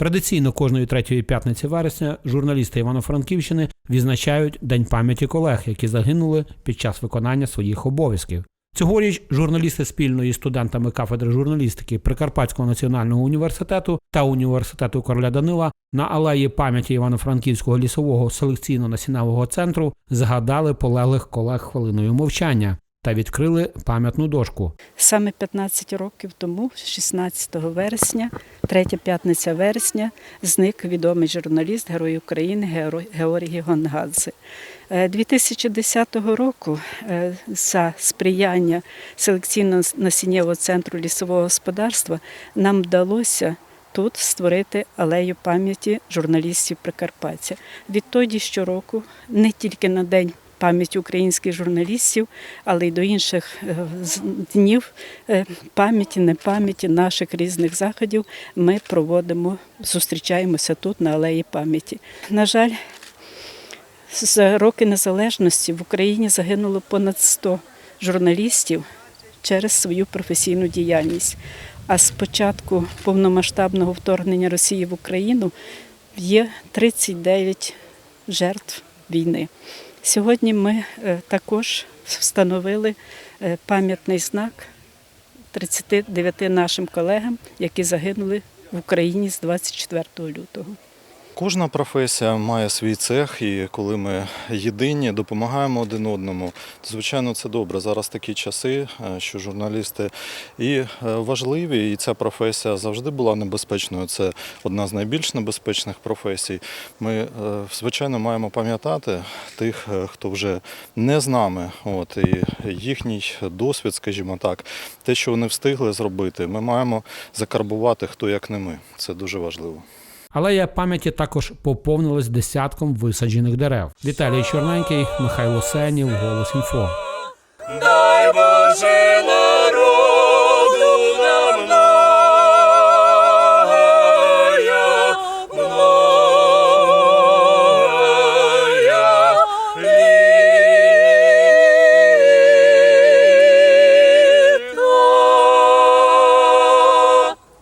Традиційно кожної третьої п'ятниці вересня журналісти Івано-Франківщини відзначають День пам'яті колег, які загинули під час виконання своїх обов'язків. Цьогоріч журналісти спільно із студентами кафедри журналістики Прикарпатського національного університету та університету короля Данила на алеї пам'яті Івано-Франківського лісового селекційно-насінневого центру згадали полеглих колег хвилиною мовчання та відкрили пам'ятну дошку. Саме 15 років тому, 16 вересня, третя п'ятниця вересня, зник відомий журналіст, герой України Георгій Гонгадзе. Е, 2010 року е, за сприяння селекційно-насіннєвого центру лісового господарства нам вдалося тут створити алею пам'яті журналістів Прикарпаття. Відтоді щороку, не тільки на день пам'яті українських журналістів, але й до інших е, днів е, пам'яті, непам'яті наших різних заходів ми проводимо, зустрічаємося тут на алеї пам'яті. На жаль, з роки незалежності в Україні загинуло понад 100 журналістів через свою професійну діяльність. А з початку повномасштабного вторгнення Росії в Україну є 39 жертв війни. Сьогодні ми е, також встановили е, пам'ятний знак 39 нашим колегам, які загинули в Україні з 24 лютого. Кожна професія має свій цех, і коли ми єдині, допомагаємо один одному, звичайно це добре. Зараз такі часи, е, що журналісти і важливі, і ця професія завжди була небезпечною. Це одна з найбільш небезпечних професій. Ми, звичайно, маємо пам'ятати тих, е, хто вже не з нами. От і їхній досвід, скажімо так, те, що вони встигли зробити, ми маємо закарбувати хто як не ми. Це дуже важливо. Алея пам'яті також поповнилась десятком висаджених дерев. Віталій Чорненький, Михайло Сенів, Голос Інфо. Дай Боже